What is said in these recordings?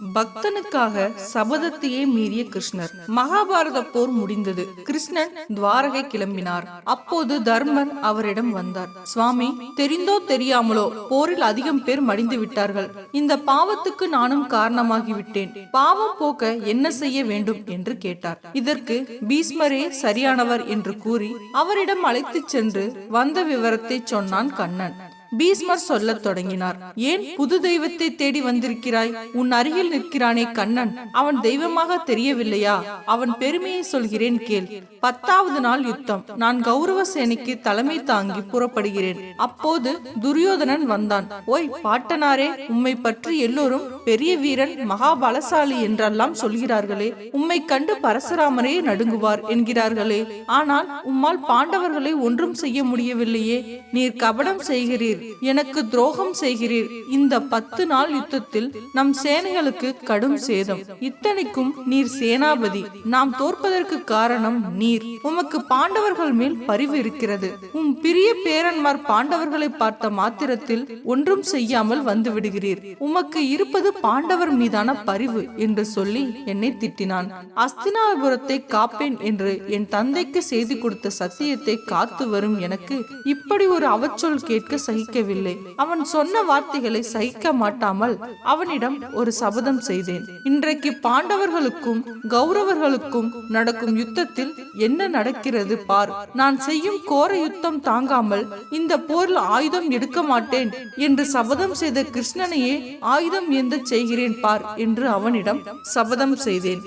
பக்தனுக்காக சபதத்தையே மீறிய கிருஷ்ணர். மகாபாரத போர் முடிந்தது. கிருஷ்ணன் துவாரகை கிளம்பினார். அப்போது தர்மன் அவரிடம் வந்தார். சுவாமி தெரிந்தோ தெரியாமலோ போரில் அதிகம் பேர் மடிந்து விட்டார்கள். இந்த பாவத்துக்கு நானும் காரணமாகிவிட்டேன். பாவம் போக்க என்ன செய்ய வேண்டும்? என்று கேட்டார். இதற்கு பீஸ்மரே சரியானவர் என்று கூறி அவரிடம் அழைத்துச் சென்று வந்த விவரத்தை சொன்னான் கண்ணன். பீஸ்மர் சொல்லத் தொடங்கினார். ஏன் புது தெய்வத்தை தேடி வந்திருக்கிறாய்? உன் அருகில் நிற்கிறானே கண்ணன். அவன் தெய்வமாக தெரியவில்லையா? அவன் பெருமையை சொல்கிறேன் கேள். பத்தாவது நாள் யுத்தம். நான் கௌரவ சேனைக்கு தலைமை தாங்கி புறப்படுகிறேன். அப்போது துரியோதனன் வந்தான். ஓய் பாட்டனாரே உம்மை பற்றி எல்லோரும் பெரிய வீரன் மகாபலசாலி என்றெல்லாம் சொல்கிறார்களே உம்மை கண்டு பரசுராமரே நடுங்குவார் என்கிறார்களே. ஆனால் உம்மால் பாண்டவர்களை ஒன்றும் செய்ய முடியவில்லையே நீர் கபடம் செய்கிறீர் எனக்கு துரோகம் செய்கிறீர். இந்த பத்து நாள் யுத்தத்தில் நம் சேனைகளுக்கு கடும் சேதம். இத்தனைக்கும் நீர் சேனாபதி. நாம் தோற்பதற்கு காரணம் நீர். உமக்கு பாண்டவர்கள் மேல் பரிவு இருக்கிறது. உம் பிரிய பேரன்மார் பாண்டவர்களை பார்த்த மாத்திரத்தில் ஒன்றும் செய்யாமல் வந்து விடுகிறீர். உமக்கு இருப்பது பாண்டவர் மீதான பரிவு என்று சொல்லி என்னை திட்டினான். அஸ்தினாபுரத்தை காப்பேன் என்று என் தந்தைக்கு செய்து கொடுத்த சத்தியத்தை காத்து வரும் எனக்கு இப்படி ஒரு அவச்சொல் கேட்க சகிக்கவில்லை. அவன் சொன்ன வார்த்தைகளை சகிக்க மாட்டாமல் அவனிடம் ஒரு சபதம் செய்தேன். இன்றைக்கு பாண்டவர்களுக்கும் கௌரவர்களுக்கும் நடக்கும் யுத்தத்தில் என்ன நடக்கிறது பார். நான் செய்யும் கோர யுத்தம் தாங்காமல் இந்த போரில் ஆயுதம் எடுக்க மாட்டேன் என்று சபதம் செய்த கிருஷ்ணனையே ஆயுதம் எந்த செய்கிறேன் பார் என்று அவனிடம் சபதம் செய்தேன்.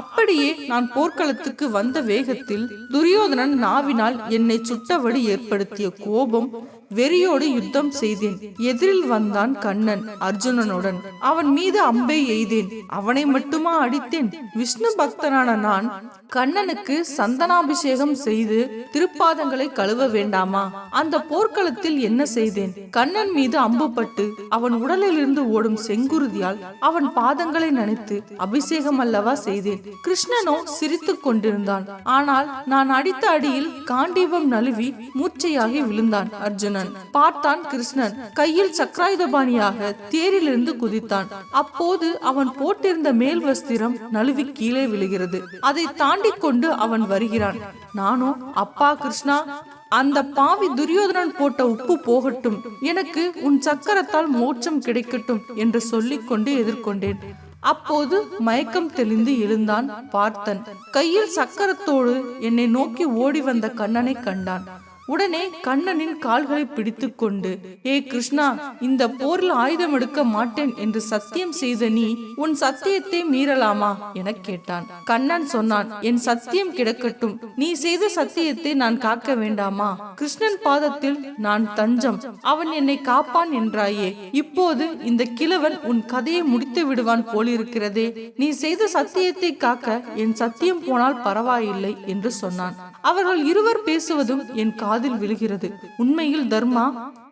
அப்படியே நான் போர்க்களத்துக்கு வந்த வேகத்தில் துரியோதனன் நாவினால் என்னை சுட்டபடி ஏற்படுத்திய கோபம் வெறியோடு யுத்தம் செய்தேன். எதிரில் வந்தான் கண்ணன் அர்ஜுனனுடன். அவன் மீது அம்பை எய்தேன். அவனை மட்டுமா அடித்தேன்? விஷ்ணு பக்தனான நான் கண்ணனுக்கு சந்தனாபிஷேகம் செய்து திருப்பாதங்களை கழுவ வேண்டாமா? அந்த போர்க்களத்தில் என்ன செய்தேன்? கண்ணன் மீது அம்புப்பட்டு அவன் உடலிலிருந்து ஓடும் செங்குருதியால் அவன் பாதங்களை நனைத்து அபிஷேகம் அல்லவா செய்தேன். கிருஷ்ணனோ சிரித்துக் கொண்டிருந்தான். ஆனால் நான் அடித்த அடியில் காண்டீபம் நழுவி மூச்சையாகி விழுந்தான் அர்ஜுனன். பார்த்தான் கிருஷ்ணன். கையில் சக்கராயுதபாணியாக தேரிலிருந்து குதித்தான். அப்போது அவன் போட்டிருந்த மேல் வஸ்திரம் நழுவி கீழே விழுகிறது. அதை தாண்டி கொண்டு அவன் வருகிறான். நானோ அப்பா கிருஷ்ணா அந்த பாவி துரியோதனன் போட்ட உப்பு போகட்டும். எனக்கு உன் சக்கரத்தால் மோட்சம் கிடைக்கட்டும் என்று சொல்லிக்கொண்டு எதிர்கொண்டேன். அப்போது மயக்கம் தெளிந்து எழுந்தான் பார்த்தன். கையில் சக்கரத்தோடு என்னை நோக்கி ஓடி வந்த கண்ணனை கண்டான். உடனே கண்ணனின் கால்களை பிடித்து கொண்டு ஏ கிருஷ்ணா இந்த போரில் ஆயுதம் எடுக்க மாட்டேன் என்று சத்தியம் செய்த நீ உன் சத்தியத்தை மீறலாமா? என கேட்டான். கண்ணன் சொன்னான் என் சத்தியம் கிடக்கட்டும். நீ செய்த சத்தியத்தை நான் காக்க வேண்டாமா? கிருஷ்ணன் பாதத்தில் நான் தஞ்சம். அவன் என்னை காப்பான் என்றாயே. இப்போது இந்த கிழவன் உன் கதையை முடித்து விடுவான் போலிருக்கிறதே. நீ செய்த சத்தியத்தை காக்க என் சத்தியம் போனால் பரவாயில்லை என்று சொன்னான். அவர்கள் இருவர் பேசுவதும் என் காதில் விழுகிறது. உண்மையில் தர்மா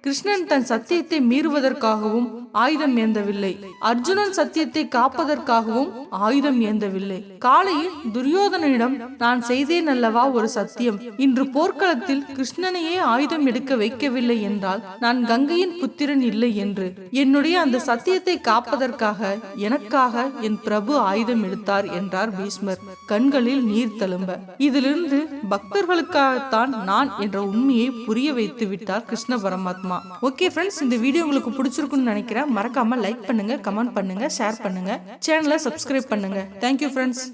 கிருஷ்ணன் தன் சத்தியத்தை மீறுவதற்காகவும் ஆயுதம் ஏந்தவில்லை. அர்ஜுனன் சத்தியத்தை காப்பதற்காகவும் ஆயுதம் ஏந்தவில்லை. காலையில் துரியோதனனிடம் நான் செய்தேன் அல்லவா ஒரு சத்தியம்? இன்று போர்க்களத்தில் கிருஷ்ணனையே ஆயுதம் எடுக்க வைக்கவில்லை என்றால் நான் கங்கையின் புத்திரன் இல்லை என்று. என்னுடைய அந்த சத்தியத்தை காப்பதற்காக எனக்காக என் பிரபு ஆயுதம் எடுத்தார் என்றார் பீஷ்மர். கண்களில் நீர் தழும்ப. இதிலிருந்து பக்தர்களுக்காகத்தான் நான் என்ற உண்மையை புரிய வைத்து விட்டார் கிருஷ்ண பரமாத்மா. ஓகே ஃப்ரெண்ட்ஸ் இந்த வீடியோ உங்களுக்கு பிடிச்சிருக்குன்னு நினைக்கிறேன். மறக்காம லைக் பண்ணுங்க கமெண்ட் பண்ணுங்க ஷேர் பண்ணுங்க. சேனலை சப்ஸ்கிரைப் பண்ணுங்க. Thank you friends